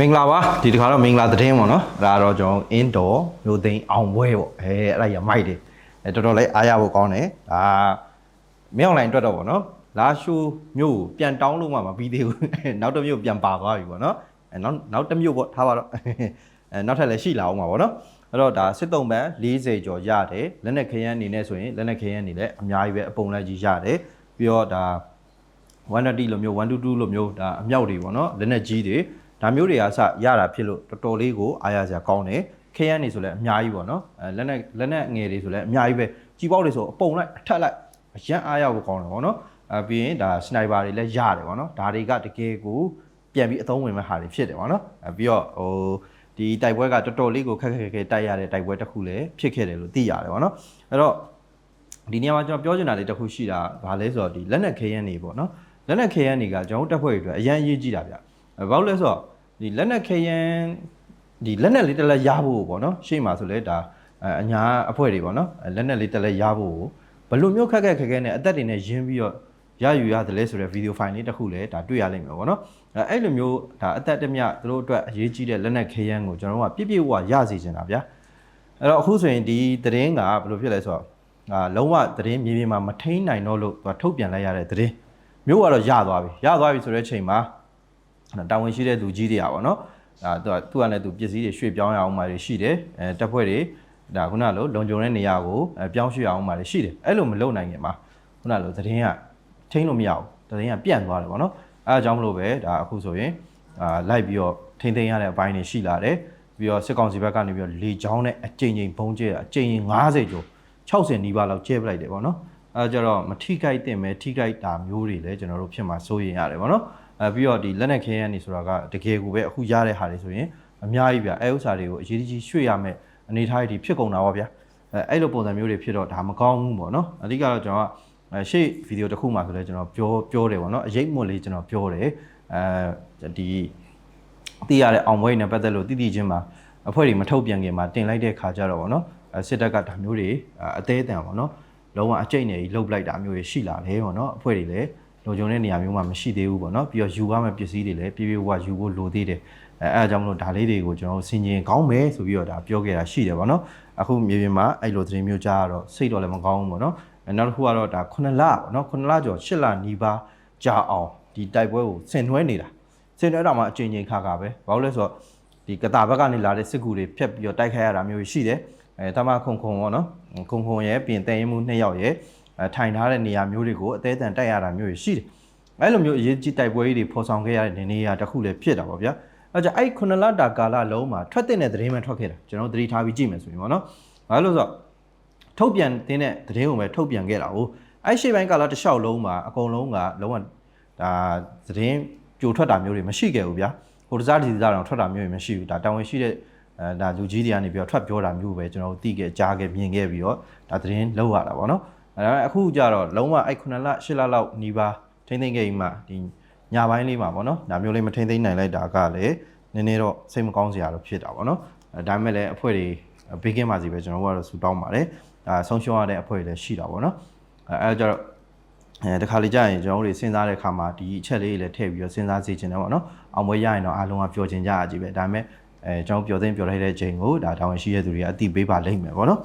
မင်္ဂလာပါဒီတစ်ခါတော့မင်္ဂလာသတင်းပေါ့နော်ဒါကတော့ကျွန်တော်အင်းတော်မျိုးသိန်းအောင်ပွဲပေါ့အဲအဲ့ဒါကြီးမိုက်တယ်အဲတော်တော်လေးအားရဖို့ကောင်းတယ်ဒါမင်းအွန်လိုင်းအတွက်တော့ပေါ့နော်လာရှိုးမျိုးကိုပြန်တောင်းလို့မှမပြီးသေးဘူးနောက်တစ်မျိုးပြန်ပါသွားပြီပေါ့နော်အဲနောက်နောက်တစ်မျိုးပေါ့ထားပါတော့အဲနောက်ထပ်လည်းရှိလာအောင်ပါပေါ့နော်အဲ့တော့ဒါစစ်တုံးပန်း40ကျော်ရတယ်လက်နက်ခရမ်းအနေနဲ့ဆိုရင်လက်နက်ခရမ်းအနေနဲ့အများကြီးပဲအပုံလိုက်ကြီးရတယ်ပြီးတော့ဒါ130လိုမျိုး122လိုမျိုးဒါအမြောက်တွေပေါ့နော်လက်နက်ကြီးတွေ ဒါမျိုးတွေအစရတာဖြစ်လို့တော်တော်လေးကိုအားရစရာကောင်းတယ်ခဲရန်နေဆိုလည်းအများကြီးပေါ့နော်အဲလက်နက်လက်နက်ငယ်တွေဆိုလည်းအများကြီးပဲကြီးပေါက်တွေဆိုအပုံလိုက်အထက်လိုက်အရန်အားရဖို့ကောင်းတယ်ပေါ့နော်အဲပြီးရင်ဒါစနိုက်ပါတွေလည်းရတယ်ပေါ့နော်ဒါတွေကတကယ်ကိုပြန်ပြီးအသုံးဝင်မဲ့ဟာတွေဖြစ်တယ်ပေါ့နော်အဲပြီးတော့ဟိုဒီတိုက်ပွဲကတော်တော်လေးကိုခက်ခက်ခဲခဲတိုက်ရတဲ့တိုက်ပွဲတစ်ခုလည်းဖြစ်ခဲ့တယ်လို့သိရတယ်ပေါ့နော်အဲ့တော့ဒီနေရာမှာကျွန်တော်ပြောချင်တာလေးတစ်ခုရှိတာဗာလဲဆိုတော့ဒီလက်နက်ခဲယမ်းနေပေါ့နော်လက်နက်ခဲယမ်းတွေကကျွန်တော်တို့တက်ဖွဲ့တွေအတွက်အရန်အရေးကြီးတာဗျအဲ ဘာလို့လဲဆိုတော့ဒီလက်နက်ခဲယမ်းဒီလက်နက်လေးတစ်လက်ရဖို့ပေါ့နော်ရှေ့မှာဆိုလဲဒါအဲအညာအဖွဲ့တွေပေါ့နော်အဲလက်နက်လေးတစ်လက်ရဖို့ဘယ်လိုမျိုးခက်ခက်ခဲခဲနဲ့အသက်တွေနဲ့ရင်းပြီးတော့ရယူရတယ်လဲဆိုတဲ့ဗီဒီယိုဖိုင်လေးတစ်ခုလည်းဒါတွေ့ရလိမ့်မယ်ပေါ့နော်အဲအဲ့လိုမျိုးဒါအသက်တမျှသူတို့အတွက်အရေးကြီးတဲ့လက်နက်ခဲယမ်းကိုကျွန်တော်တို့ကပြည့်ပြည့်ဝဝရစီချင်တာဗျာအဲ့တော့အခုဆိုရင်ဒီသတင်းကဘယ်လိုဖြစ်လဲဆိုတော့အာလုံးဝသတင်းမြေပြင်မှာမထိန်နိုင်တော့လို့သူကထုတ်ပြန်လိုက်ရတဲ့သတင်းမျိုးကတော့ရသွားပြီရသွားပြီဆိုတဲ့ချိန်မှာ တာဝန်ရှိတဲ့လူကြီးတွေอ่ะဗောနော်ဒါသူကသူကလည်းသူပစ္စည်းတွေရွှေ့ပြောင်းရအောင်မှာတွေရှိတယ်အဲတပ်ဖွဲ့တွေဒါခုနလိုလုံခြုံတဲ့နေရာကိုအဲပြောင်းရွှေ့အောင်မှာတွေရှိတယ်အဲ့လိုမလုပ်နိုင်ခင်မှာခုနလိုသတင်းကထိန်းလို့မရဘူးသတင်းကပြန့်သွားတယ်ဗောနော်အဲအကြောင်းမလို့ပဲဒါအခုဆိုရင်အာလိုက်ပြီးတော့ထိန်းသိမ်းရတဲ့အပိုင်းတွေရှိလာတယ်ပြီးတော့စစ်ကောင်စီဘက်ကနေပြီးတော့လေချောင်းနဲ့အကြိမ်ကြိမ်ဘုံကျဲတာအကြိမ်90ကျော်60နီးပါးလောက်ကျဲပလိုက်တယ်ဗောနော်အဲကြတော့မထိခိုက်တင်မဲ့ထိခိုက်တာမျိုးတွေလည်းကျွန်တော်တို့ဖြစ်မှာစိုးရင်ရတယ်ဗောနော် အဲပြီးတော့ဒီလက်နက်ခဲယမ်းနေဆိုတာကတကယ်ကိုပဲအခုရတဲ့ဟာတွေဆိုရင်အများကြီးဗျအဲဥစ္စာတွေကိုအရေးတကြီးရွှေ့ရမယ်အနေထားတွေဖြစ်ကုန်တာဗောဗျာအဲအဲ့လိုပုံစံမျိုးတွေဖြစ်တော့ဒါမကောင်းဘူးဗောနော်အဓိကတော့ကျွန်တော်ကအဲရှေ့ဗီဒီယိုတစ်ခုမှဆိုလဲကျွန်တော်ပြောပြောတယ်ဗောနော်အရေးမွတ်လေးကျွန်တော်ပြောတယ်အဲဒီသိရတဲ့အောင်ပွဲနဲ့ပတ်သက်လို့တည်တည်ချင်းမှာအဖွဲ့တွေမထုတ်ပြန်ခင်မှာတင်လိုက်တဲ့ခါကြတော့ဗောနော်အဲစစ်တပ်ကဒါမျိုးတွေအသေးအတန်ပေါ့နော်လုံးဝအကျိတ်နေကြီးလှုပ်လိုက်တာမျိုးတွေရှိလာတယ်ပေါ့နော်အဖွဲ့တွေလည်း လုံခြုံတဲ့နေရာမျိုးမှာမရှိသေးဘူးပေါ့နော်ပြီးတော့ယူရမယ့်ပစ္စည်းတွေလည်းပြေးပြေးဝယူဖို့လိုသေးတယ်အဲအဲအကြောင်းမလို့ဒါလေးတွေကိုကျွန်တော်ဆင်ခြင်ကောင်းမယ်ဆိုပြီးတော့ဒါပြောခဲ့တာရှိတယ်ပေါ့နော်အခုမြေပြင်မှာအဲ့လိုသတင်းမျိုးကြားတော့စိတ်တော့လည်းမကောင်းဘူးပေါ့နော်အဲနောက်တစ်ခုကတော့ဒါ9လပေါ့နော်9လကျော်10လနီးပါးကြာအောင်ဒီတိုက်ပွဲကိုဆင်နွှဲနေတာဆင်နွှဲတာမှအချိန်ချင်းခါခါပဲဘာလို့လဲဆိုတော့ဒီကတာဘက်ကနေလာတဲ့စစ်ကူတွေဖျက်ပြီးတော့တိုက်ခိုက်ရတာမျိုးရှိတယ်အဲတမခုံခုံပေါ့နော်ခုံခုံရဲ့ပြင်တန်ရင်မှုနှစ်ယောက်ရဲ့အဲ ထိုင်ထားတဲ့နေရာမျိုးတွေကိုအသေးအံတိုက်ရတာမျိုးရှိတယ်အဲလိုမျိုးအရေးကြီးတိုက်ပွဲကြီးတွေဖော်ဆောင်ခဲ့ရတဲ့နေရာတစ်ခုလည်းဖြစ်တာပေါ့ဗျာအဲကြောင့်အဲ့ခုနလတာကာလလုံးမှာထွက်တဲ့သတင်းမှထွက်ခဲ့တာကျွန်တော်သတိထားပြီးကြည့်မယ်ဆိုရင်ပေါ့နော်ဘာလို့လဲဆိုတော့ထုတ်ပြန်တဲ့သတင်းကိုပဲထုတ်ပြန်ခဲ့တာဟုတ်အဲ့ရှေ့ပိုင်းကာလတစ်လျှောက်လုံးမှာအကုန်လုံးကလုံးဝဒါသတင်းကြိုထွက်တာမျိုးတွေမရှိခဲ့ဘူးဗျာဟိုတစားဒီစားတော့ထွက်တာမျိုးတွေမရှိဘူးဒါတာဝန်ရှိတဲ့အဲဒါလူကြီးတွေကနေပြီးတော့ထွက်ပြောတာမျိုးပဲကျွန်တော်တို့သိခဲ့ကြားခဲ့မြင်ခဲ့ပြီးတော့ဒါသတင်းလောက်ရတာပေါ့နော်အဲ ဒါပေမဲ့အခုကျတော့လုံးဝအဲ့9လ10လလောက်နီးပါးထိမ့်သိမ့်ခဲ့ပြီးမှဒီညပိုင်းလေးမှာပေါ့နော်ဒါမျိုးလေးမထိမ့်သိမ့်နိုင်လိုက်တာကလည်းနည်းနည်းတော့စိတ်မကောင်းစရာတော့ဖြစ်တာပေါ့နော်အဲဒါပေမဲ့လည်းအဖွဲ့တွေဘေးကင်းပါစီပဲကျွန်တော်တို့ကတော့ဆူတောင်းပါတယ်ဒါဆုံးရှုံးရတဲ့အဖွဲ့တွေလည်းရှိတာပေါ့နော်အဲအဲကြတော့အဲတခါလေကြာရင်ကျွန်တော်တို့စဉ်းစားတဲ့အခါမှာဒီအချက်လေးတွေလည်းထည့်ပြီးတော့စဉ်းစားစေချင်တယ်ပေါ့နော်အောင်ပွဲရရင်တော့အားလုံးကပျော်ချင်ကြရကြီးပဲဒါပေမဲ့အဲကျွန်တော်ပျော်သိမ်းပျော်လိုက်တဲ့ချိန်ကိုဒါတာဝန်ရှိတဲ့သူတွေကအတိပေးပါလိမ့်မယ်ပေါ့နော်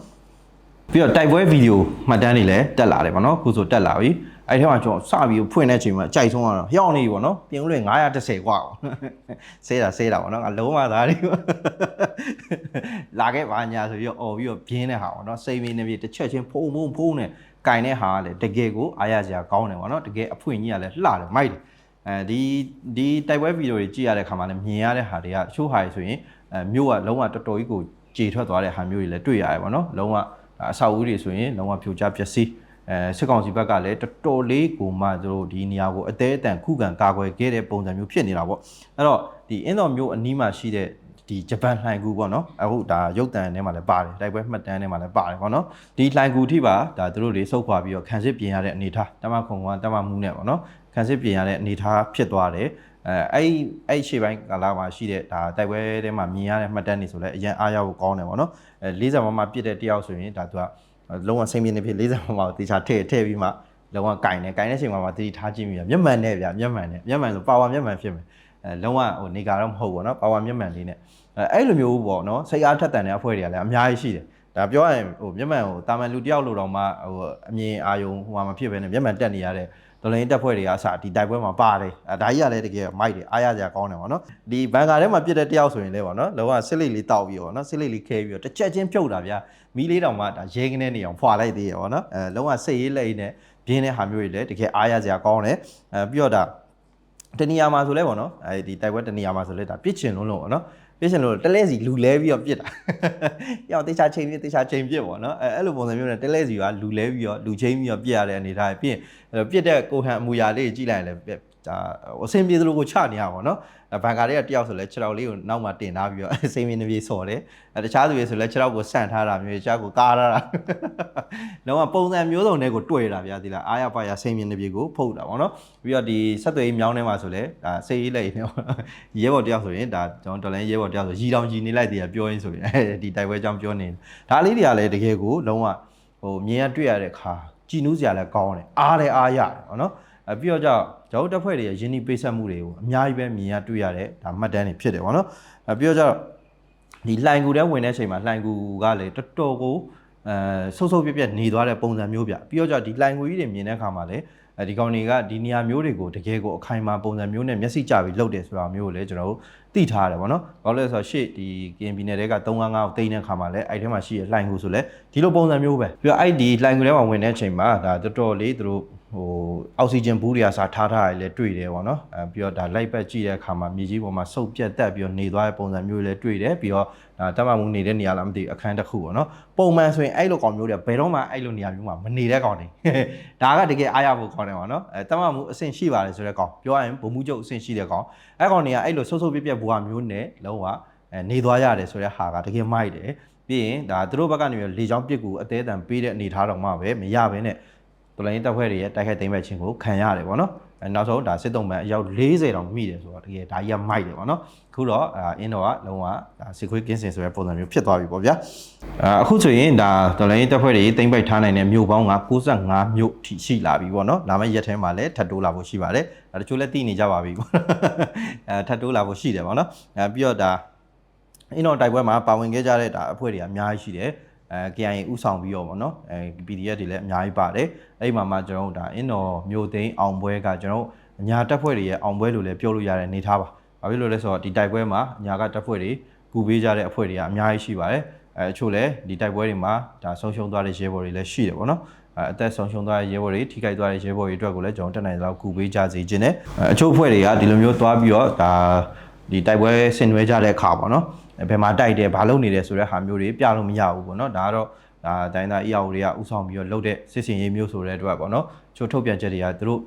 ပြီးတော့တိုက်ပွဲဗီဒီယိုမှတ်တမ်းတွေလည်းတက်လာတယ်ပေါ့နော်ခုဆိုတက်လာပြီအဲ့ထဲမှာကျွန်တော်စပြီးဖွင့်တဲ့ချိန်မှာအကြိုက်ဆုံးကတော့ဟျောင်းနေပြီပေါ့နော်ပြင်ဦးလွင်930กว่าဆေးတာဆေးတာပေါ့နော်ငါလုံးဝသားတွေလာခဲ့ပါညာဆိုပြီးတော့អော်ပြီးတော့ပြင်းတဲ့ဟာပေါ့နော်စိတ်မင်းနေပြီတစ်ချက်ချင်းဖုံဖုံဖုံနဲ့ကင်တဲ့ဟာကလည်းတကယ်ကိုအားရစရာကောင်းတယ်ပေါ့နော်တကယ်အဖွင့်ကြီးကလည်းလှတယ်မိုက်တယ်အဲဒီဒီတိုက်ပွဲဗီဒီယိုတွေကြည့်ရတဲ့ခါမှာလည်းမြင်ရတဲ့ဟာတွေကချိုးဟာဆိုရင်အဲမျိုးကလုံးဝတော်တော်ကြီးကိုကြေထွက်သွားတဲ့ဟာမျိုးတွေလည်းတွေ့ရတယ်ပေါ့နော်လုံးဝ အဆောက်အဦတွေဆိုရင်လုံးဝဖြိုချပျက်စီးအဲစစ်ကောင်စီဘက်ကလည်းတော်တော်လေးကိုမှသူတို့ဒီနေရာကိုအသေးအတန်ခုခံကာကွယ်ခဲ့တဲ့ပုံစံမျိုးဖြစ်နေတာပေါ့အဲ့တော့ဒီအင်းတော်မျိုးအနီးမှာရှိတဲ့ဒီဂျပန်လှိုင်ကူပေါ့နော်အခုဒါရုပ်တံထဲမှာလည်းပါတယ်တိုက်ပွဲမှတ်တမ်းထဲမှာလည်းပါတယ်ပေါ့နော်ဒီလှိုင်ကူထိပါဒါသူတို့တွေစုပ်ခွာပြီးတော့ခံစစ်ပြင်ရတဲ့အနေထားတမခုံကတမမှုနဲ့ပေါ့နော်ခံစစ်ပြင်ရတဲ့အနေထားဖြစ်သွားတယ် အဲအဲ့အဲ့ရှေ့ပိုင်းကာလာမှာရှိတဲ့ဒါတိုက်ပွဲထဲမှာမြင်ရတဲ့မှတ်တမ်းတွေဆိုလဲအရင်အားရဖို့ကောင်းတယ်ပေါ့နော်အဲ40မမပြစ်တဲ့တယောက်ဆိုရင်ဒါသူကလုံးဝစိတ်မြင့်နေဖြစ်40မမကိုတေချာထည့်ထည့်ပြီးမှလုံးဝကင်တယ်ကင်တဲ့ချိန်မှာမှတတိထားကြည့်မိတာမျက်မှန်နဲ့ဗျာမျက်မှန်နဲ့မျက်မှန်ဆိုပါဝါမျက်မှန်ဖြစ်မယ်အဲလုံးဝဟိုနေကာတော့မဟုတ်ပေါ့နော်ပါဝါမျက်မှန်လေးနဲ့အဲအဲ့လိုမျိုးပေါ့နော်စိတ်အားထက်သန်တဲ့အဖွဲ့တွေကလည်းအများကြီးရှိတယ်ဒါပြောရရင်ဟိုမျက်မှန်ဟိုတာမန်လူတယောက်လိုတော့မှဟိုအမြင်အာယုံဟိုမှာမဖြစ်ဘဲနဲ့မျက်မှန်တက်နေရတဲ့ ဒလင်းတက်ဖွဲ့တွေကအစဒီတိုက်ပွဲမှာပါတယ်အဲဒါကြီးကလည်းတကယ်မိုက်တယ်အားရကြကောင်းတယ်ပေါ့နော်ဒီဘန်ကာထဲမှာပြစ်တဲ့တယောက်ဆိုရင်လည်းပေါ့နော်လောကစစ်လိတ်လေးတောက်ပြီးပေါ့နော်စစ်လိတ်လေးခဲပြီးတော့တစ်ချက်ချင်းပြုတ်တာဗျာမီးလေးတောင်မှဒါရဲကနေနေအောင်ဖွာလိုက်သေးရပေါ့နော်အဲလောကစိတ်ရေးလက်ရည်နဲ့ပြင်းတဲ့ဟာမျိုးတွေလည်းတကယ်အားရကြကောင်းတယ်အဲပြီးတော့ဒါတနေရာမှာဆိုလဲပေါ့နော်အဲဒီတိုက်ပွဲတနေရာမှာဆိုလဲဒါပြစ်ချင်လုံးလုံးပေါ့နော် ပြစ်ချင်လို့တလဲစီလူလဲပြီးတော့ပြစ်တာ။ရောက်တေချာချိန်ပြစ်တေချာချိန်ပြစ်ပေါ့နော်။အဲအဲ့လိုပုံစံမျိုးနဲ့တလဲစီကလူလဲပြီးတော့လူချင်းပြီးတော့ပြစ်ရတဲ့အနေထားပြစ်အဲ့ပြစ်တဲ့ကိုဟန်အမူအရာလေးကြီးလိုက်ရင်လည်း ဒါအဆင်ပြေသလိုကိုချနေရပါတော့။ဘန်ကာတွေကတယောက်ဆိုလဲခြေထောက်လေးကိုနောက်မှတင်ထားပြီးတော့စိမ့်မင်းတစ်ပြေးဆော်တယ်။အဲတခြားသူတွေဆိုလဲခြေထောက်ကိုဆန့်ထားတာမျိုးခြေထောက်ကိုကားထားတာ။လုံးဝပုံစံမျိုးစုံနဲ့ကိုတွေ့တာဗျာဒီလားအားရပါရစိမ့်မင်းတစ်ပြေးကိုဖုတ်တာပေါ့နော်။ပြီးတော့ဒီဆက်သွယ်ရေးမြောင်းထဲမှာဆိုလဲဒါစိတ်ရေးလိုက်နေပေါ့။ရဲဘော်တယောက်ဆိုရင်ဒါကျွန်တော်တော်လိုင်းရဲဘော်တယောက်ဆိုရီတောင်ကြီးနေလိုက်တည်းပြောရင်းဆိုရင်အဲဒီတိုက်ပွဲအကြောင်းပြောနေတယ်။ဒါလေးတွေကလည်းတကယ်ကိုလုံးဝဟိုမြင်ရတွေ့ရတဲ့ခါကြည်နူးစရာလည်းကောင်းတယ်အားလည်းအားရတယ်ပေါ့နော်အဲပြီးတော့ကြောင့် ဂျောက်တက်ဖွဲ့တွေရဲ့ယင်းဒီပိတ်ဆက်မှုတွေကိုအများကြီးပဲမြင်ရတွေ့ရတဲ့ဒါမှတ်တမ်းတွေဖြစ်တယ်ပေါ့နော်အဲပြီးတော့ကြောင့်ဒီလှိုင်ကူတဲ့ဝင်တဲ့အချိန်မှာလှိုင်ကူကလည်းတော်တော်ကိုအဲဆုပ်ဆုပ်ပြက်ပြက်နေသွားတဲ့ပုံစံမျိုးပြပြီးတော့ကြောင့်ဒီလှိုင်ကူကြီးတွေမြင်တဲ့အခါမှာလည်းအဲဒီကောင်တွေကဒီနေရာမျိုးတွေကိုတကယ်ကိုအခိုင်အမာပုံစံမျိုးနဲ့မျက်စိကျပြီးလှုပ်တယ်ဆိုတာမျိုးကိုလည်းကျွန်တော်တို့သိထားရတယ်ဗောနော်။ဘာလို့လဲဆိုတော့ရှေ့ဒီ KN ပြည်နယ်တွေက355ကိုတိန်းတဲ့ခါမှာလည်းအဲ့ထဲမှာရှိရလှိုင်ကူဆိုလဲဒီလိုပုံစံမျိုးပဲ။ပြီးတော့အဲ့ဒီလှိုင်ကူထဲမှာဝင်တဲ့အချိန်မှာဒါတော်တော်လေးသူတို့ ဟိုအောက်ဆီဂျင်ဘူးတွေကစားထားထားရလဲတွေ့တယ်ဗောနော်။အဲပြီးတော့ဒါလိုက်ပတ်ကြည့်တဲ့အခါမှာမြေကြီးပေါ်မှာစုပ်ပြတ်တက်ပြီးတော့နေသွားတဲ့ပုံစံမျိုးလည်းတွေ့တယ်ပြီးတော့ဒါတမမှုနေတဲ့နေရာလားမသိဘူးအခန်းတစ်ခုဗောနော်။ပုံမှန်ဆိုရင်အဲ့လိုကောင်မျိုးတွေဘယ်တော့မှအဲ့လိုနေရာမျိုးမှာမနေတဲ့ကောင်တွေ။ဒါကတကယ်အားရဖို့ကောင်းတယ်ဗောနော်။အဲတမမှုအဆင့်ရှိပါတယ်ဆိုတဲ့ကောင်ပြောရရင်ဘုံမှုကျုပ်အဆင့်ရှိတဲ့ကောင်အဲ့ကောင်တွေကအဲ့လိုဆုပ်ဆုပ်ပြက်ပြက်ဘွားမျိုးနဲ့လုံးဝအဲနေသွားရတယ်ဆိုတဲ့ဟာကတကယ်မိုက်တယ်ပြီးရင်ဒါသူတို့ဘက်ကနေလေချောင်းပြစ်ကူအသေးအတန်ပေးတဲ့အနေထားတော့မှပဲမရဘဲနဲ့ တော်လိုင်းတပ်ဖွဲ့တွေရဲ့တိုက်ခိုက်သိမ်းမဲ့ခြင်းကိုခံရတယ်ဗောနော်အဲနောက်ဆုံးဒါစစ်တုံးပန်အယောက်40တောင်မိတယ်ဆိုတော့တကယ်ဒါကြီးကမိုက်တယ်ဗောနော်အခုတော့အင်းတော့ကလုံးဝဒါစစ်ခွေးကင်းစင်ဆိုတဲ့ပုံစံမျိုးဖြစ်သွားပြီပေါ့ဗျာအခုဆိုရင်ဒါတော်လိုင်းတပ်ဖွဲ့တွေသိမ်းပိုက်ထားနိုင်တဲ့မြို့ပေါင်းက65မြို့ထိရှိလာပြီဗောနော်လာမယ့်ရက်ထဲမှာလည်းထပ်တိုးလာဖို့ရှိပါတယ်ဒါတချို့လည်းသိနေကြပါပြီဗောအဲထပ်တိုးလာဖို့ရှိတယ်ဗောနော်အဲပြီးတော့ဒါအင်းတော့တိုက်ပွဲမှာပါဝင်ခဲ့ကြတဲ့ဒါအဖွဲ့တွေအများကြီးရှိတယ် အဲ KIA ဥဆောင်ပြီးတော့ဗောနော်အဲ PDF တွေလည်းအများကြီးပါတယ်အဲ့ဒီမှာမှကျွန်တော်တို့ဒါအင်းတော်မြို့သိမ်းအောင်ပွဲကကျွန်တော်တို့အညာတက်ဖွဲ့တွေရဲ့အောင်ပွဲလို့လည်းပြောလို့ရတဲ့အနေထားပါဘာဖြစ်လို့လဲဆိုတော့ဒီတိုက်ပွဲမှာအညာကတက်ဖွဲ့တွေကူပေးကြတဲ့အဖွဲ့တွေကအများကြီးရှိပါတယ်အဲအချို့လည်းဒီတိုက်ပွဲတွေမှာဒါဆုံးရှုံးသွားတဲ့ရဲဘော်တွေလည်းရှိတယ်ဗောနော်အဲအသက်ဆုံးရှုံးသွားတဲ့ရဲဘော်တွေထိခိုက်သွားတဲ့ရဲဘော်တွေအတွက်ကိုလည်းကျွန်တော်တက်နိုင်လောက်ကူပေးကြစေခြင်းနဲ့အချို့အဖွဲ့တွေကဒီလိုမျိုးသွားပြီးတော့ဒါဒီတိုက်ပွဲဆင်နွှဲကြတဲ့အခါပေါ့နော် ဘယ်မှာတိုက်တယ်ဘာလုပ်နေတယ်ဆိုတဲ့ဟာမျိုးတွေပြလို့မရဘူးပေါ့နော်ဒါကတော့ဒါတိုင်းသား EAO တွေကဥဆောင်ပြီးတော့လုပ်တဲ့စစ်စင်ရေးမျိုးဆိုတဲ့အတွက်ပေါ့နော်ချို့ထုတ်ပြန်ချက်တွေကသူတို့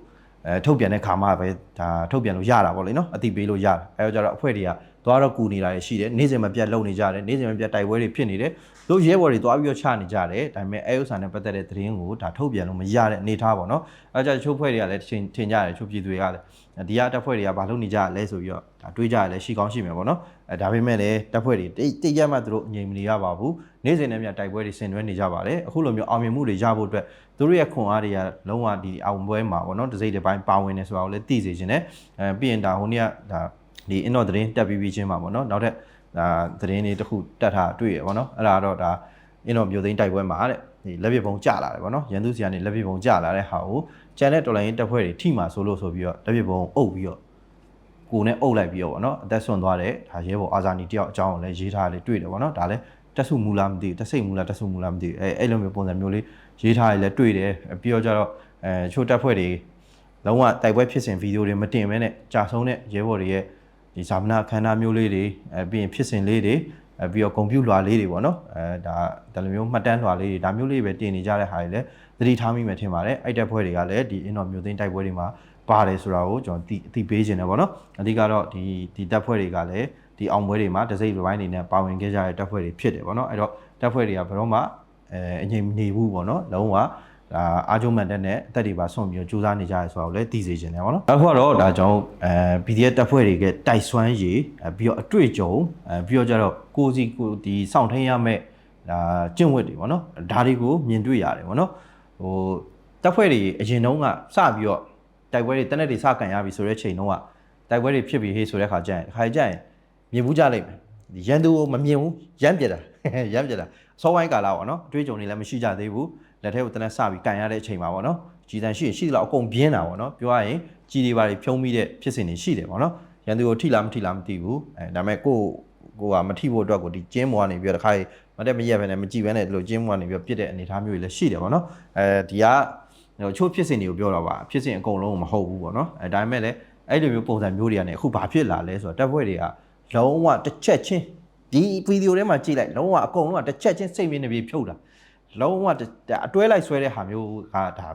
အဲထုတ်ပြန်တဲ့ခါမှပဲဒါထုတ်ပြန်လို့ရတာပေါ့လေနော်အတိပေးလို့ရတာအဲတော့ကျတော့အဖွဲ့တွေက သွားတော့ကူနေတာရှိတယ်နေ့စဉ်မပြတ်လုပ်နေကြတယ်နေ့စဉ်မပြတ်တိုက်ပွဲတွေဖြစ်နေတယ်တို့ရဲဘော်တွေသွားပြီးတော့ချနေကြတယ်ဒါပေမဲ့အဲဥစ္စာနဲ့ပတ်သက်တဲ့သတင်းကိုဒါထုတ်ပြန်လို့မရတဲ့အနေထားပေါ့နော်အဲကြောင့်ချို့ဖွဲ့တွေကလည်းထင်ထင်ကြတယ်ချို့ပြည်သူတွေကလည်းဒီကတပ်ဖွဲ့တွေကဘာလုပ်နေကြလဲဆိုပြီးတော့ဒါတွေးကြရလဲရှိကောင်းရှိမယ်ပေါ့နော်အဲဒါပေမဲ့လည်းတပ်ဖွဲ့တွေတိတ်တိတ်ရက်မှသူတို့အငြိမ်မနေရပါဘူးနေ့စဉ်နဲ့မြတိုက်ပွဲတွေဆင်နွှဲနေကြပါတယ်အခုလိုမျိုးအောင်မြင်မှုတွေရဖို့အတွက်သူတို့ရဲ့ခွန်အားတွေကလုံးဝဒီအောင်ပွဲမှာပေါ့နော်တစ်စိတ်တစ်ပိုင်းပါဝင်နေဆိုတာကိုလည်းသိစေချင်တယ်အဲပြီးရင်ဒါဟိုနေ့ကဒါ ဒီအင်တော့သတင်းတက်ပြီးပြီးချင်းမှာပေါ့နော်နောက်ထပ်ဒါသတင်းလေးတစ်ခုတက်ထားတွေ့ရပေါ့နော်အဲ့ဒါတော့ဒါအင်တော့မြို့သိမ်းတိုက်ပွဲမှာတဲ့ဒီလက်ပြပုံကြလာတယ်ပေါ့နော်ရန်သူစီကနေလက်ပြပုံကြလာတဲ့ဟာကိုကျန်တဲ့တော်လိုင်းတပ်ဖွဲ့တွေထိမှဆိုလို့ဆိုပြီးတော့လက်ပြပုံအုပ်ပြီးတော့ကိုနဲ့အုပ်လိုက်ပြီးတော့ဗောနော်အသက်ဆွန့်သွားတဲ့ဒါရဲဘော်အာဇာနီတယောက်အကြောင်းကိုလည်းရေးထားလေးတွေ့တယ်ဗောနော်ဒါလည်းတက်စုမူလားမသိဘူးတက်စိတ်မူလားတက်စုမူလားမသိဘူးအဲအဲ့လိုမျိုးပုံစံမျိုးလေးရေးထားရလည်းတွေ့တယ်ပြီးတော့ကျတော့အဲချို့တက်ဖွဲ့တွေလုံးဝတိုက်ပွဲဖြစ်စဉ်ဗီဒီယိုတွေမတင်မဲနဲ့ကြာဆုံးတဲ့ရဲဘော်တွေရဲ့ ဒီဇာမနာအခမ်းအနားမျိုးလေးတွေအဲပြီးရင်ဖြစ်စဉ်လေးတွေအဲပြီးတော့ကွန်ပျူတာလေးတွေပေါ့နော်အဲဒါဒါလိုမျိုးမှတ်တမ်းလွှာလေးတွေဒါမျိုးလေးပဲတင်နေကြတဲ့ဟာတွေလည်းသတိထားမိမယ်ထင်ပါတယ်အဲ့တက်ဖွဲ့တွေကလည်းဒီအင်တော်မျိုးသိန်းတိုက်ပွဲတွေမှာပါတယ်ဆိုတာကိုကျွန်တော်အသိပေးခြင်းတယ်ပေါ့နော်အဓိကတော့ဒီဒီတက်ဖွဲ့တွေကလည်းဒီအောင်ပွဲတွေမှာတစိမ့်ပိုင်းနေနဲ့ပါဝင်ခဲ့ကြတဲ့တက်ဖွဲ့တွေဖြစ်တယ်ပေါ့နော်အဲ့တော့တက်ဖွဲ့တွေကဘယ်တော့မှအဲအငြိမ်နေဘူးပေါ့နော်လုံးဝ ဒါအာဂျုံမန်တက်နဲ့အသက်တွေပါဆွန့်ပြီးတော့စူးစမ်းနေကြရဲဆိုတာကိုလည်းသိစေချင်တယ်ပေါ့နော်အခုကတော့ဒါကြောင့်အဲ PDF တပ်ဖွဲ့တွေကတိုက်စွမ်းရည်ပြီးတော့အတွေ့အကြုံအဲပြီးတော့ကျတော့ကိုစီကိုဒီစောင့်ထိန်ရမဲ့ဒါကျင့်ဝတ်တွေပေါ့နော်ဒါတွေကိုမြင်တွေ့ရတယ်ပေါ့နော်ဟိုတပ်ဖွဲ့တွေအရင်တုန်းကစပြီးတော့တိုက်ပွဲတွေတနက်တွေစကန်ရပြီဆိုတဲ့ချိန်တုန်းကတိုက်ပွဲတွေဖြစ်ပြီးဟေးဆိုတဲ့ခါကျရင်ခါကျရင်မြင်ဘူးကြလိမ့်မယ်ဒီရန်သူကိုမမြင်ဘူးရမ်းပြစ်တာရမ်းပြစ်တာစောဝိုင်းကာလာပေါ့နော်အတွေ့အကြုံတွေလည်းမရှိကြသေးဘူး လက်ထဲကိုတနက်စပြီးကန်ရတဲ့အချိန်မှာပေါ့နော်ကြည်တန်ရှိရင်ရှိသလောက်အကုန်ပြင်းတာပေါ့နော်ပြောရရင်ကြည်တွေပါတွေဖြုံးမိတဲ့ဖြစ်စဉ်တွေရှိတယ်ပေါ့နော်ရန်သူကိုထိလားမထိလားမသိဘူးအဲဒါပေမဲ့ကိုကိုကမထိဖို့အတွက်ကိုဒီကျင်းမောကနေပြီးတော့တခါကြီးမတက်မရက်ပဲနဲ့မကြည့်ပဲနဲ့ဒီလိုကျင်းမောကနေပြီးတော့ပြစ်တဲ့အနေအထားမျိုးတွေလည်းရှိတယ်ပေါ့နော်အဲဒီကဟိုချို့ဖြစ်စဉ်တွေကိုပြောတော့ပါဖြစ်စဉ်အကုန်လုံးမဟုတ်ဘူးပေါ့နော်အဲဒါပေမဲ့လည်းအဲ့လိုမျိုးပုံစံမျိုးတွေကနေအခုဘာဖြစ်လာလဲဆိုတော့တပ်ဖွဲ့တွေကလုံးဝတစ်ချက်ချင်းဒီဗီဒီယိုထဲမှာကြည့်လိုက်လုံးဝအကုန်လုံးကတစ်ချက်ချင်းစိတ်မင်းနေပြီးဖြုတ်တာ လုံးဝအတွဲလိုက်ဆွဲတဲ့ဟာမျိုးကဒါ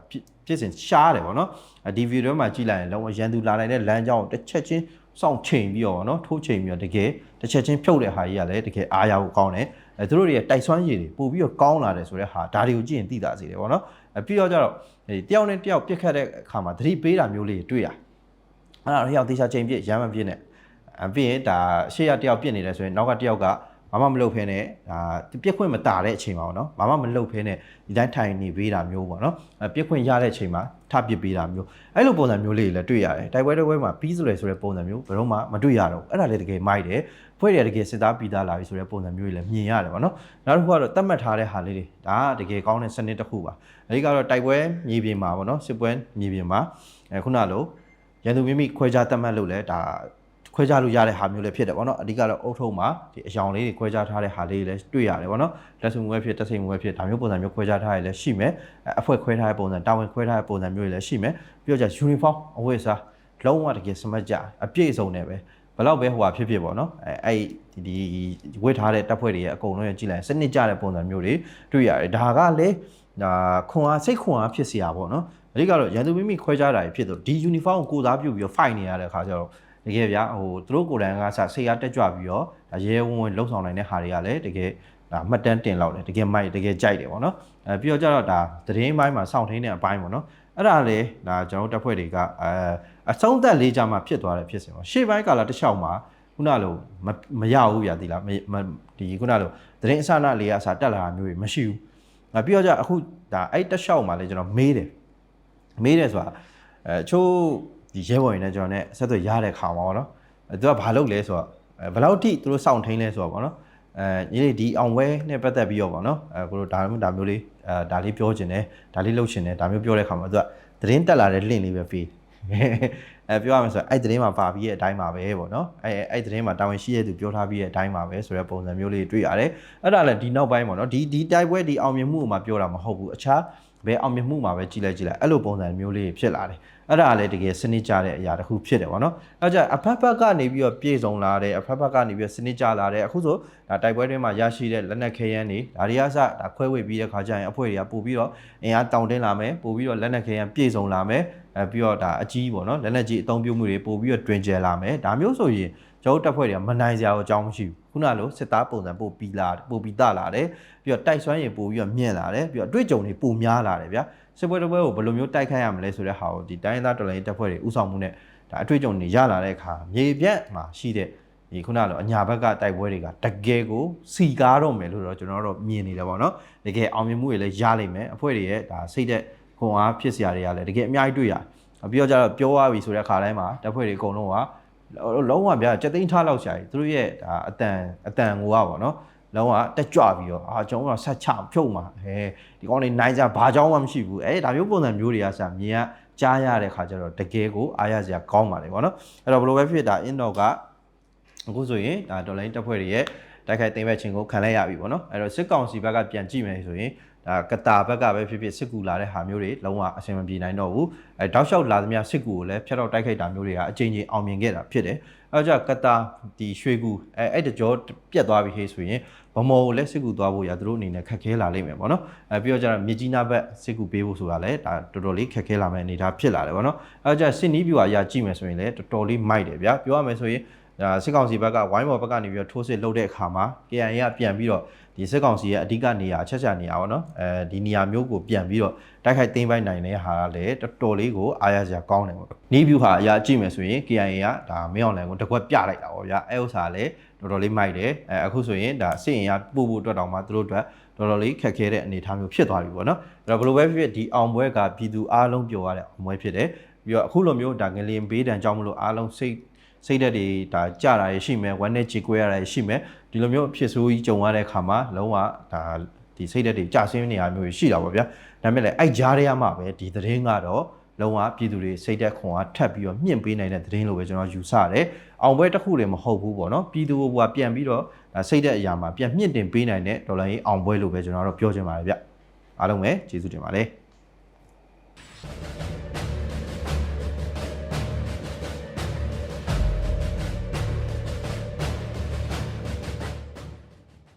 ဖြစ်စဉ်ရှားတယ်ပေါ့နော်ဒီဗီဒီယိုထဲမှာကြည့်လိုက်ရင်လုံးဝရန်သူလာနိုင်တဲ့လမ်းကြောင်းကိုတစ်ချက်ချင်းစောင့်ချိန်ပြီးတော့နော်ထိုးချိန်ပြီးတော့တကယ်တစ်ချက်ချင်းဖြုတ်တဲ့ဟာကြီးကလည်းတကယ်အားရဖို့ကောင်းတယ်အဲသူတို့တွေတိုက်ဆွမ်းရည်တွေပို့ပြီးတော့ကောင်းလာတယ်ဆိုတဲ့ဟာဒါတွေကိုကြည့်ရင်သိတာစီတယ်ပေါ့နော်အဲပြီးတော့ကျတော့ဒီတယောက်နဲ့တယောက်ပြစ်ခတ်တဲ့အခါမှာသတိပေးတာမျိုးလေးတွေတွေ့ရအဲ့ဒါတော့တယောက်တေချာချိန်ပြစ်ရမ်းမပြစ်နဲ့အပြီးရင်ဒါရှေ့ရတယောက်ပြစ်နေတယ်ဆိုရင်နောက်ကတယောက်က ဘာမှမလုပ်ဖ ೇನೆ ဒါပြစ်ခွင့်မတာတဲ့အချိန်ပါပေါ့နော်ဘာမှမလုပ်ဖ ೇನೆ ဒီတိုင်းထိုင်နေပေးတာမျိုးပေါ့နော်အဲပြစ်ခွင့်ရတဲ့အချိန်မှာထပ်ပြစ်ပေးတာမျိုးအဲ့လိုပုံစံမျိုးလေးတွေလည်းတွေ့ရတယ်တိုက်ပွဲတစ်ပွဲမှာပြီးဆိုလေဆိုတဲ့ပုံစံမျိုးဘယ်တော့မှမတွေ့ရတော့ဘူးအဲ့ဒါလည်းတကယ်မိုက်တယ်ဖွဲ့ရတကယ်စစ်သားပြီးသားလာပြီဆိုတဲ့ပုံစံမျိုးတွေလည်းမြင်ရတယ်ပေါ့နော်နောက်တစ်ခုကတော့တတ်မှတ်ထားတဲ့ဟာလေးတွေဒါကတကယ်ကောင်းတဲ့စနစ်တစ်ခုပါအဓိကတော့တိုက်ပွဲမြေပြင်မှာပေါ့နော်စစ်ပွဲမြေပြင်မှာအဲခုနလိုရန်သူမိမိခွဲခြားတတ်မှတ်လို့လဲဒါ ခွဲခြားလို့ရတဲ့ဟာမျိုးလည်းဖြစ်တယ်ပေါ့နော်အဓိကတော့အုတ်ထုံမှာဒီအယောင်လေးတွေခွဲခြားထားတဲ့ဟာလေးတွေလည်းတွေ့ရတယ်ပေါ့နော်လက်ဆုံဘွဲဖြစ်တက်စိမ်ဘွဲဖြစ်ဒါမျိုးပုံစံမျိုးခွဲခြားထားရလည်းရှိမယ်အဖွဲခွဲထားတဲ့ပုံစံတာဝန်ခွဲထားတဲ့ပုံစံမျိုးတွေလည်းရှိမယ်ပြီးတော့ကျ uniform အဝတ်အစားလုံးဝတကယ်စမတ်ကြအပြည့်စုံတယ်ပဲဘလောက်ပဲဟိုဟာဖြစ်ဖြစ်ပေါ့နော်အဲအဲ့ဒီဝတ်ထားတဲ့တပ်ဖွဲ့တွေရဲ့အကုန်လုံးရကြည့်လိုက်စနစ်ကြတဲ့ပုံစံမျိုးတွေတွေ့ရတယ်ဒါကလည်းဒါခွန်အားစိတ်ခွန်အားဖြစ်စရာပေါ့နော်အဓိကတော့ရန်သူမိမိခွဲခြားတာဖြစ်တော့ဒီ uniform ကိုကိုစားပြုပြီးတော့ fight နေရတဲ့အခါကျတော့ တကယ်ဗျာဟိုသူတို့ကိုယ်တိုင်ကစဆေးရတက်ကြွပြီးတော့ဒါရဲဝံ့ဝံ့လှုပ်ဆောင်နိုင်တဲ့ဟာတွေကလည်းတကယ်ဒါမှတ်တမ်းတင်လောက်တယ်တကယ်မိုက်တကယ်ကြိုက်တယ်ပေါ့နော်အဲပြီးတော့ကျတော့ဒါသတင်းပိုင်းမှာစောင့်ထင်းတဲ့အပိုင်းပေါ့နော်အဲ့ဒါလေဒါကျွန်တော်တို့တပ်ဖွဲ့တွေကအဲအဆုံးသက်လေးကြမှာဖြစ်သွားတယ်ဖြစ်စဉ်ပေါ့ရှေ့ပိုင်းကာလတစ်လျှောက်မှာခုနလိုမရဘူးဗျာဒီလားဒီခုနလိုသတင်းအစနာလေးကအစားတက်လာတာမျိုးတွေမရှိဘူးအဲပြီးတော့ကျအခုဒါအဲ့တစ်လျှောက်မှာလေကျွန်တော်မေးတယ်မေးတယ်ဆိုတာအဲချိုး ဒီရဲဘော်ရင်းနဲ့ကျွန်တော်နဲ့ဆက်သွယ်ရတဲ့ခါမှာပေါ့နော်အဲသူကဘာလုပ်လဲဆိုတော့ဘယ်လောက်ထိသူတို့စောင့်ထိန်လဲဆိုတော့ပေါ့နော်အဲညီလေးဒီအောင်ဝဲနဲ့ပတ်သက်ပြီးတော့ပေါ့နော်အဲကိုတို့ဒါမျိုးဒါမျိုးလေးအဲဒါလေးပြောချင်တယ်ဒါလေးလုပ်ချင်တယ်ဒါမျိုးပြောတဲ့ခါမှာသူကသတင်းတက်လာတဲ့ link လေးပဲပေးအဲပြောရမယ်ဆိုတော့အဲ့သတင်းမှာပါပြီးတဲ့အတိုင်းပါပဲပေါ့နော်အဲအဲ့သတင်းမှာတာဝန်ရှိတဲ့သူပြောထားပြီးတဲ့အတိုင်းပါပဲဆိုတဲ့ပုံစံမျိုးလေးတွေ့ရတယ်အဲ့ဒါလည်းဒီနောက်ပိုင်းပေါ့နော်ဒီဒီတိုက်ပွဲဒီအောင်မြင်မှုမှာပြောတာမဟုတ်ဘူးအခြားဘယ်အောင်မြင်မှုမှာပဲကြည်လိုက်ကြည်လိုက်အဲ့လိုပုံစံမျိုးလေးဖြစ်လာတယ် အဲ့ဒါလည်းတကယ်စနစ်ကြတဲ့အရာတစ်ခုဖြစ်တယ်ပေါ့နော်အဲ့ကြအဖက်ဖက်ကနေပြီးတော့ပြေဆုံးလာတယ်အဖက်ဖက်ကနေပြီးတော့စနစ်ကြလာတယ်အခုဆိုဒါတိုက်ပွဲတွေမှာရရှိတဲ့လက်နက်ခဲယမ်းတွေဒါတွေကစဒါခွဲဝေပြီးတဲ့ခါကျရင်အဖွဲ့တွေကပို့ပြီးတော့အင်အားတောင်းတင်းလာမယ်ပို့ပြီးတော့လက်နက်ခဲယမ်းပြေဆုံးလာမယ်အဲပြီးတော့ဒါအကြီးပေါ့နော်လက်နက်ကြီးအသုံးပြုမှုတွေပို့ပြီးတော့တွင်ကျယ်လာမယ်ဒါမျိုးဆိုရင်ကျွန်တော်တပ်ဖွဲ့တွေကမနိုင်စရာအကြောင်းမရှိဘူးခုနလိုစစ်သားပုံစံပို့ပြီးလာပို့ပြီးတလာတယ်ပြီးတော့တိုက်စွမ်းရည်ပို့ပြီးတော့မြင့်လာတယ်ပြီးတော့အတွေ့အကြုံတွေပိုများလာတယ်ဗျာ စစ်ပွဲတစ်ပွဲကိုဘယ်လိုမျိုးတိုက်ခိုက်ရမလဲဆိုတဲ့ဟာကိုဒီတိုင်းရင်းသားတော်လှန်ရေးတပ်ဖွဲ့တွေဥဆောင်မှုနဲ့ဒါအတွေ့အကြုံတွေရလာတဲ့အခါမြေပြန့်မှာရှိတဲ့ဒီခုနလိုအညာဘက်ကတိုက်ပွဲတွေကတကယ်ကိုစီကားတော့မယ်လို့တော့ကျွန်တော်တို့မြင်နေတယ်ပေါ့နော်တကယ်အောင်မြင်မှုတွေလည်းရလိမ့်မယ်အဖွဲ့တွေရဲ့ဒါစိတ်သက်ခွန်အားဖြစ်စရာတွေကလည်းတကယ်အများကြီးတွေ့ရတယ်ပြီးတော့ကျတော့ပြောရပြီဆိုတဲ့အခါတိုင်းမှာတပ်ဖွဲ့တွေအကုန်လုံးကလုံးဝဗျာစက်သိန်းထားလောက်ရှာကြီးသူတို့ရဲ့ဒါအတန်အတန်ငိုอ่ะပေါ့နော် လုံးဝတက်ကြွပြီးတော့အာကျွန်တော်ကဆက်ချဖြုတ်မှာဟဲဒီကောင်းနေနိုင်ကြဘာကြောင်းမှမရှိဘူးအဲဒါမျိုးပုံစံမျိုးတွေကဆာမြင်ကကြားရတဲ့ခါကျတော့တကယ်ကိုအားရစရာကောင်းပါလေပေါ့နော်အဲ့တော့ဘယ်လိုပဲဖြစ်တာအင်တော့ကအခုဆိုရင်ဒါဒေါ်လာတက်ဖွဲ့တွေရဲ့တိုက်ခိုက်သိမ်းမဲ့ခြင်းကိုခံလိုက်ရပြီပေါ့နော်အဲ့တော့စစ်ကောင်စီဘက်ကပြန်ကြည့်မယ်ဆိုရင် ဒါကတာဘက်ကပဲဖြစ်ဖြစ်စစ်ကူလာတဲ့ဟာမျိုးတွေလုံးဝအဆင်မပြေနိုင်တော့ဘူးအဲတောက်လျှောက်လာသမျှစစ်ကူကိုလည်းဖျက်တော့တိုက်ခိုက်တာမျိုးတွေကအချိန်ချင်းအောင်မြင်ခဲ့တာဖြစ်တယ်အဲကြောင့်ကတာဒီရွှေကူအဲအဲ့တကြောပြတ်သွားပြီဟေးဆိုရင်ဗမော်ကိုလည်းစစ်ကူသွားဖို့ရသူတို့အနေနဲ့ခက်ခဲလာလိမ့်မယ်ပေါ့နော်အဲပြီးတော့ကျတော့မြကြီးနားဘက်စစ်ကူပေးဖို့ဆိုတာလည်းဒါတော်တော်လေးခက်ခဲလာမယ့်အနေအထားဖြစ်လာတယ်ပေါ့နော်အဲကြောင့်စစ်နီးပြူအရာကြည့်မယ်ဆိုရင်လည်းတော်တော်လေးမိုက်တယ်ဗျာပြောရမယ်ဆိုရင်ဒါစစ်ကောင်စီဘက်ကဝိုင်းဘော်ဘက်ကနေပြီးတော့ထိုးစစ်လုပ်တဲ့အခါမှာ KIA ကပြန်ပြီးတော့ ဒီစစ်ကောင်စီရဲ့အဓိကနေရာအချက်ချက်နေရာပေါ့နော်အဲဒီနေရာမျိုးကိုပြန်ပြီးတော့တိုက်ခိုက်သိမ်းပိုက်နိုင်တဲ့ဟာကလည်းတော်တော်လေးကိုအားရစရာကောင်းတယ်ပေါ့နီးဗျူဟာအရာကြည့်မယ်ဆိုရင် KIA ကဒါမင်းအောင်လှိုင်ကိုတကွက်ပြလိုက်တာပေါ့ဗျာအဲဥစ္စာလည်းတော်တော်လေးမိုက်တယ်အဲအခုဆိုရင်ဒါစစ်ရင်ရပို့ဖို့အတွက်တောင်မှသူတို့အတွက်တော်တော်လေးခက်ခဲတဲ့အနေအထားမျိုးဖြစ်သွားပြီပေါ့နော်အဲ့တော့ဘယ်လိုပဲဖြစ်ဖြစ်ဒီအောင်ပွဲကပြည်သူအားလုံးပြောရတဲ့အောင်ပွဲဖြစ်တယ်ပြီးတော့အခုလိုမျိုးဒါငလင်ဘေးတံကြောင့်မလို့အားလုံးစိတ် စိတ်ဓာတ်တွေဒါကြတာရရှိမယ်ဝမ်းနဲ့ကြေကွဲရတာရှိမယ်ဒီလိုမျိုးအဖြစ်ဆိုးကြီးကြုံရတဲ့အခါမှာလုံးဝဒါဒီစိတ်ဓာတ်တွေကြဆင်းနေရမျိုးတွေရှိတာပေါ့ဗျာဒါပေမဲ့လည်းအဲ့ကြားထဲမှာပဲဒီသတင်းကတော့လုံးဝပြည်သူတွေစိတ်ဓာတ်ခွန်အားထပ်ပြီးတော့မြင့်ပေးနိုင်တဲ့သတင်းလို့ပဲကျွန်တော်ယူဆရတယ်အောင်ပွဲတစ်ခုလည်းမဟုတ်ဘူးပေါ့နော်ပြည်သူကပြန်ပြီးတော့ဒါစိတ်ဓာတ်အရာမှာပြန်မြင့်တင်ပေးနိုင်တဲ့ဒေါ်လာရေးအောင်ပွဲလို့ပဲကျွန်တော်တို့ပြောချင်ပါတယ်ဗျအားလုံးပဲကျေးဇူးတင်ပါတယ်